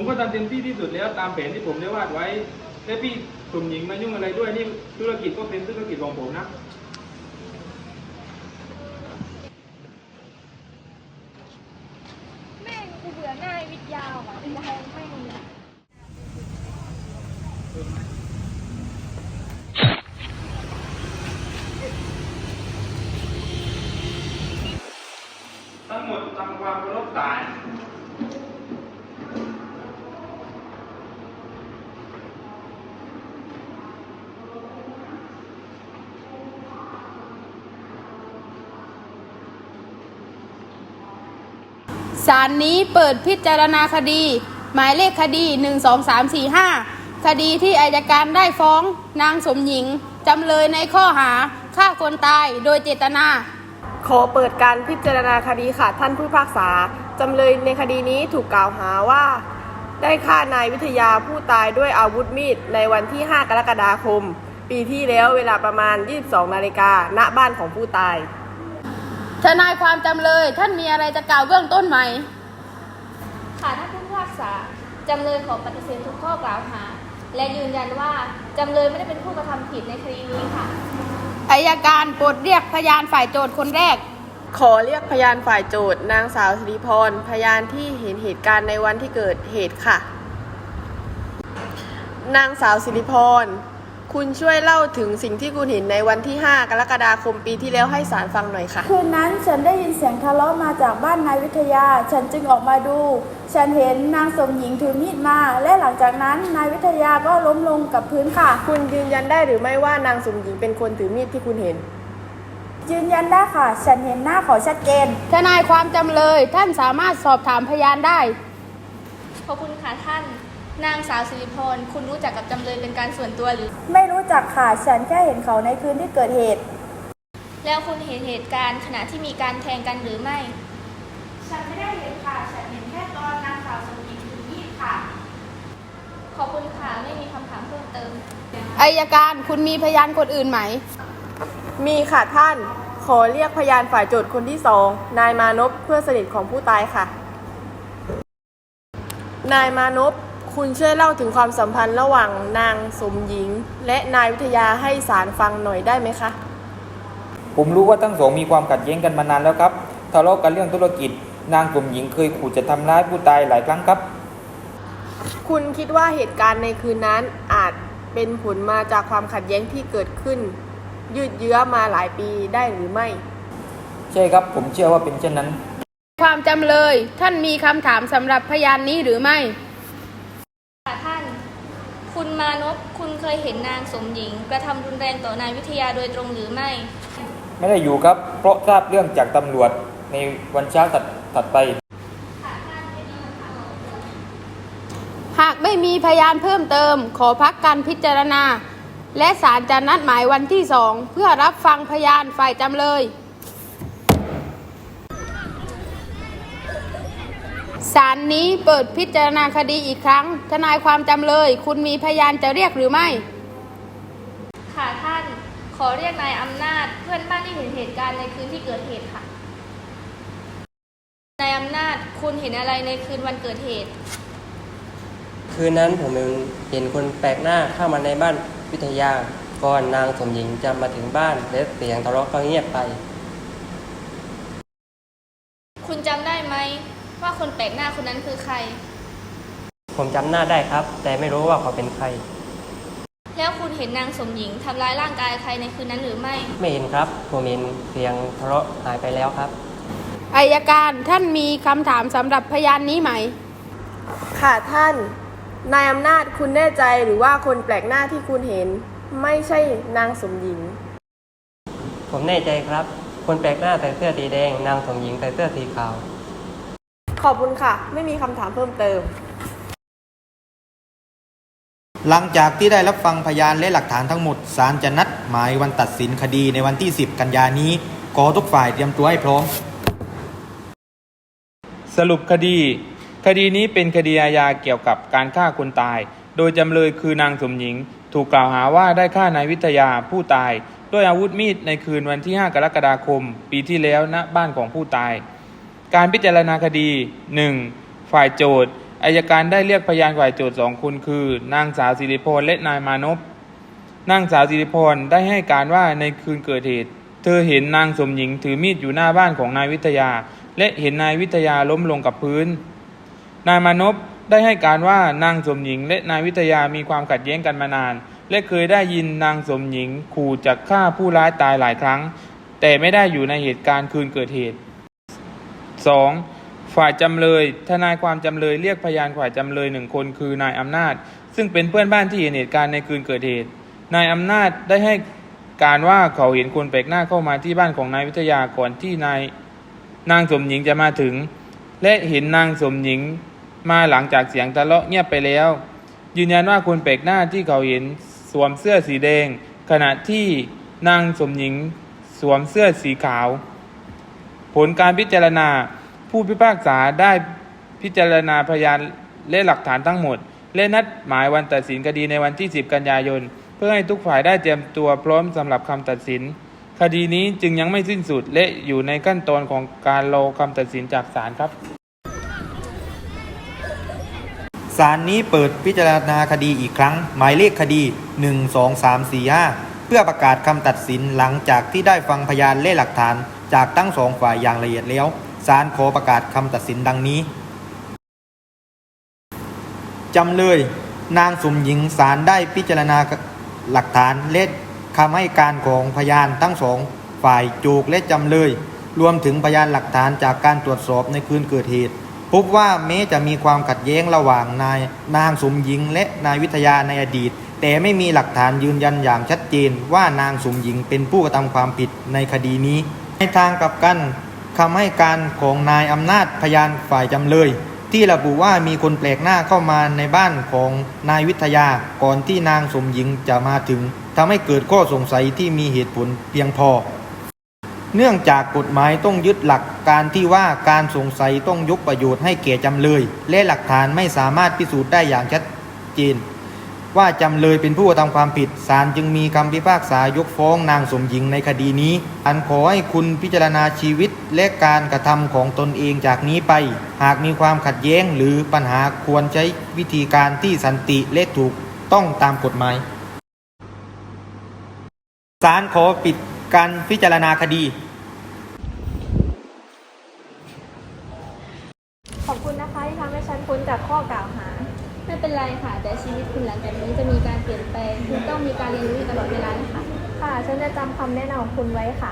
ผมก็ทำเต็มที่ที่สุดแล้วตามแผนที่ผมได้วาดไว้และพี่สมหญิงมายุ่งอะไรด้วยนี่ธุรกิจก็เป็นธุรกิจของผมนะ แม่งกูเบื่อหน้าไอ้วิทยาว่ะไอ้แทงแม่งเลยทั้งหมดทำความเคารพศาล ศาลนี้เปิดพิจารณาคดี หมายเลขคดี 1 2 3 4 5 คดีที่อายการได้ฟ้องนางสมหญิง จำเลยในข้อหาฆ่าคนตายโดยเจตนา ขอเปิดการพิจารณาคดีค่ะท่านผู้พิพากษา จำเลยในคดีนี้ถูกกล่าวหาว่า ได้ฆ่านายวิทยาผู้ตายด้วยอาวุธมีดในวันที่ 5 กรกฎาคม ปีที่แล้วเวลาประมาณ 22 นาฬิกาณบ้านของผู้ตาย ทนายความจำเลย ท่านมีอะไรจะกล่าวเบื้องต้นไหม ค่ะท่านผู้พิพากษาจำเลยขอปฏิเสธทุกข้อกล่าวหา และยืนยันว่าจำเลยไม่ได้เป็นผู้กระทำผิดในคดีนี้ค่ะ อายการโปรดเรียกพยานฝ่ายโจทย์คนแรก ขอเรียกพยานฝ่ายโจทย์นางสาวสิริพร พยานที่เห็นเหตุการณ์ในวันที่เกิดเหตุค่ะ นางสาวสิริพร คุณช่วยเล่าถึงสิ่งที่คุณเห็นในวันที่ 5 กรกฎาคมปีที่แล้วให้ศาลฟังหน่อยค่ะ คืนนั้นฉันได้ยินเสียงทะเลาะมาจากบ้านนายวิทยา ฉันจึงออกมาดู ฉันเห็นนางสมหญิงถือมีดมา และหลังจากนั้นนายวิทยาก็ล้มลงกับพื้นค่ะ คุณยืนยันได้หรือไม่ว่านางสมหญิงเป็นคนถือมีดที่คุณเห็น ยืนยันได้ค่ะ ฉันเห็นหน้าเขาชัดเจน ทนายความจำเลยท่านสามารถสอบถามพยานได้ ขอบคุณค่ะท่าน นางสาวสิริพร คุณรู้จักกับจำเลยเป็นการส่วนตัวหรือ ไม่รู้จักค่ะ ฉันแค่เห็นเขาในคืนที่เกิดเหตุ แล้วคุณเห็นเหตุการณ์ขณะที่มีการแทงกันหรือไม่ ฉันไม่ได้เห็นค่ะ ฉันเห็นแค่ตอนนางสาวสมหญิงถือมีดค่ะ ขอบคุณค่ะ ไม่มีคำถามเพิ่มเติม อายการคุณมีพยานคนอื่นไหม มีค่ะท่าน ขอเรียกพยานฝ่ายโจทย์คนที่สองนายมานพเพื่อนสนิทของผู้ตายค่ะ นายมานพ คุณช่วยเล่าถึงความสัมพันธ์ระหว่างนางสมหญิง และนายวิทยาให้ศาลฟังหน่อยได้ไหมคะ ผมรู้ว่าทั้งสองมีความขัดแย้งกันมานานแล้วครับทะเลาะกันเรื่องธุรกิจ นางกลุ่มหญิงเคยขู่จะทำร้ายผู้ตายหลายครั้งครับ คุณคิดว่าเหตุการณ์ในคืนนั้นอาจเป็นผลมาจากความขัดแย้งที่เกิดขึ้น ยืดเยื้อมาหลายปีได้หรือไม่ ใช่ครับผมเชื่อว่าเป็นเช่นนั้น ความจำเลยท่านมีคำถามสำหรับพยานนี้หรือไม่ค่ะท่านคุณ มานพคุณเคยเห็นนางสมหญิง กระทำรุนแรงต่อนายวิทยาโดยตรงหรือไม่ ไม่ได้อยู่ครับ เพราะทราบเรื่องจากตำรวจในวันเช้าถัดถัดไป หากไม่มีพยานเพิ่มเติม ขอพักการพิจารณา และศาลจะนัดหมายวันที่สองเพื่อรับฟังพยานฝ่ายจำเลย ศาลนี้เปิดพิจารณาคดีอีกครั้ง ทนายความจำเลย คุณมีพยานจะเรียกหรือไม่ ค่ะท่านขอเรียกนายอำนาจเพื่อนบ้านที่เห็นเหตุการณ์ในคืนที่เกิดเหตุค่ะ นายอำนาจคุณเห็นอะไรในคืนวันเกิดเหตุ คืนนั้นผมเห็นคนแปลกหน้าเข้ามาในบ้านวิทยา ก่อนนางสมหญิงจะมาถึงบ้านและเสียงทะเลาะก็เงียบไป คุณจำได้ไหม ว่า คนแปลกหน้าคนนั้นคือใคร ผมจำหน้าได้ครับ แต่ไม่รู้ว่าเขาเป็นใคร แล้วคุณเห็นนางสมหญิงทำร้ายร่างกายใครในคืนนั้นหรือไม่ ไม่เห็นครับ ผมเห็นเสียงทะเลาะหายไปแล้วครับ อายการท่านมีคำถามสำหรับพยานนี้ไหม ค่ะท่าน นายอำนาจคุณแน่ใจหรือว่าคนแปลกหน้าที่คุณเห็น ไม่ใช่นางสมหญิง ผมแน่ใจครับ คนแปลกหน้าใส่เสื้อสีแดง นางสมหญิงใส่เสื้อสีขาว ขอบคุณค่ะ ไม่มีคำถามเพิ่มเติม หลังจากที่ได้รับฟังพยานและหลักฐานทั้งหมดศาลจะนัดหมายวันตัดสินคดีในวันที่ 10 กันยานี้ขอทุกฝ่ายเตรียมตัวให้พร้อม สรุปคดี คดีนี้เป็นคดีอาญาเกี่ยวกับการฆ่าคนตาย โดยจำเลยคือนางสมหญิง ถูกกล่าวหาว่าได้ฆ่านายวิทยาผู้ตาย ด้วยอาวุธมีดในคืนวันที่ 5 กรกฎาคม ปีที่แล้วณบ้านของผู้ตาย การพิจารณาคดี 1. ฝ่ายโจทย์อายการได้เรียกพยานฝ่ายโจทย์สองคนคือ นางสาวสิริพรและนายมานพนางสาวสิริพรได้ให้การว่าในคืนเกิดเหตุ เธอเห็นนางสมหญิงถือมีดอยู่หน้าบ้านของนายวิทยา และเห็นนายวิทยาล้มลงกับพื้น นายมานพได้ให้การว่านางสมหญิง และนายวิทยามีความขัดแย้งกันมานาน และเคยได้ยินนางสมหญิงขู่จะฆ่าผู้ร้ายตายหลายครั้ง แต่ไม่ได้อยู่ในเหตุการณ์คืนเกิดเหตุ 2. ฝ่ายจำเลย ทนายความจำเลยเรียกพยานฝ่ายจำเลยหนึ่งคนคือนายอำนาจ ซึ่งเป็นเพื่อนบ้านที่เห็นเหตุการณ์ในคืนเกิดเหตุ นายอำนาจได้ให้การว่าเขาเห็นคนแปลกหน้าเข้ามาที่บ้านของนายวิทยาก่อนที่นายนางสมหญิงจะมาถึง และเห็นนางสมหญิงมาหลังจากเสียงทะเลาะเงียบไปแล้ว ยืนยันว่าคนแปลกหน้าที่เขาเห็นสวมเสื้อสีแดง ขณะที่นางสมหญิงสวมเสื้อสีขาว ผลการพิจารณาผู้พิพากษาได้พิจารณาพยานและหลักฐานทั้งหมด และนัดหมายวันตัดสินคดีในวันที่ 10 กันยายน เพื่อให้ทุกฝ่ายได้เตรียมตัวพร้อมสำหรับคำตัดสิน คดีนี้จึงยังไม่สิ้นสุดและอยู่ในขั้นตอนของการรอคำตัดสินจากศาลครับศาลนี้เปิดพิจารณาคดีอีกครั้ง หมายเลขคดี 1 2 3 4 5 เพื่อประกาศคำตัดสินหลังจากที่ได้ฟังพยานและหลักฐาน จากทั้งสองฝ่ายอย่างละเอียดแล้วศาลขอประกาศคำตัดสินดังนี้จำเลย นางสมหญิงศาลได้พิจารณาหลักฐานและคำให้การของพยานทั้งสองฝ่ายโจกและจำเลย รวมถึงพยานหลักฐานจากการตรวจสอบในคืนเกิดเหตุ พบว่าแม้จะมีความขัดแย้งระหว่างนายนางสมหญิงและนายวิทยาในอดีต แต่ไม่มีหลักฐานยืนยันอย่างชัดเจนว่านางสมหญิงเป็นผู้กระทำความผิดในคดีนี้ ในทางกลับกันคำให้การของนายอำนาจพยานฝ่ายจำเลย ที่ระบุว่ามีคนแปลกหน้าเข้ามาในบ้านของนายวิทยาก่อนที่นางสมหญิงจะมาถึงทำให้เกิดข้อสงสัยที่มีเหตุผลเพียงพอ เนื่องจากกฎหมายต้องยึดหลักการที่ว่าการสงสัยต้องยกประโยชน์ให้แก่จำเลย และหลักฐานไม่สามารถพิสูจน์ได้อย่างชัดเจน ว่าจำเลยเป็นผู้กระทำความผิดศาลจึงมีคำพิพากษายกฟ้องนางสมหญิงในคดีนี้ อันขอให้คุณพิจารณาชีวิตและการกระทำของตนเองจากนี้ไป หากมีความขัดแย้งหรือปัญหาควรใช้วิธีการที่สันติและถูกต้องตามกฎหมายศาลขอปิดการพิจารณาคดี ขอบคุณนะคะที่ทำให้ฉันพ้นจากข้อกล่าวหา ไม่เป็นไรค่ะ แต่ชีวิตคุณหลังจากนี้จะมีการเปลี่ยนแปลงคุณต้องมีการเรียนรู้อยู่ตลอดเวลานะคะค่ะฉันจะจำคำแนะนำของคุณไว้ค่ะ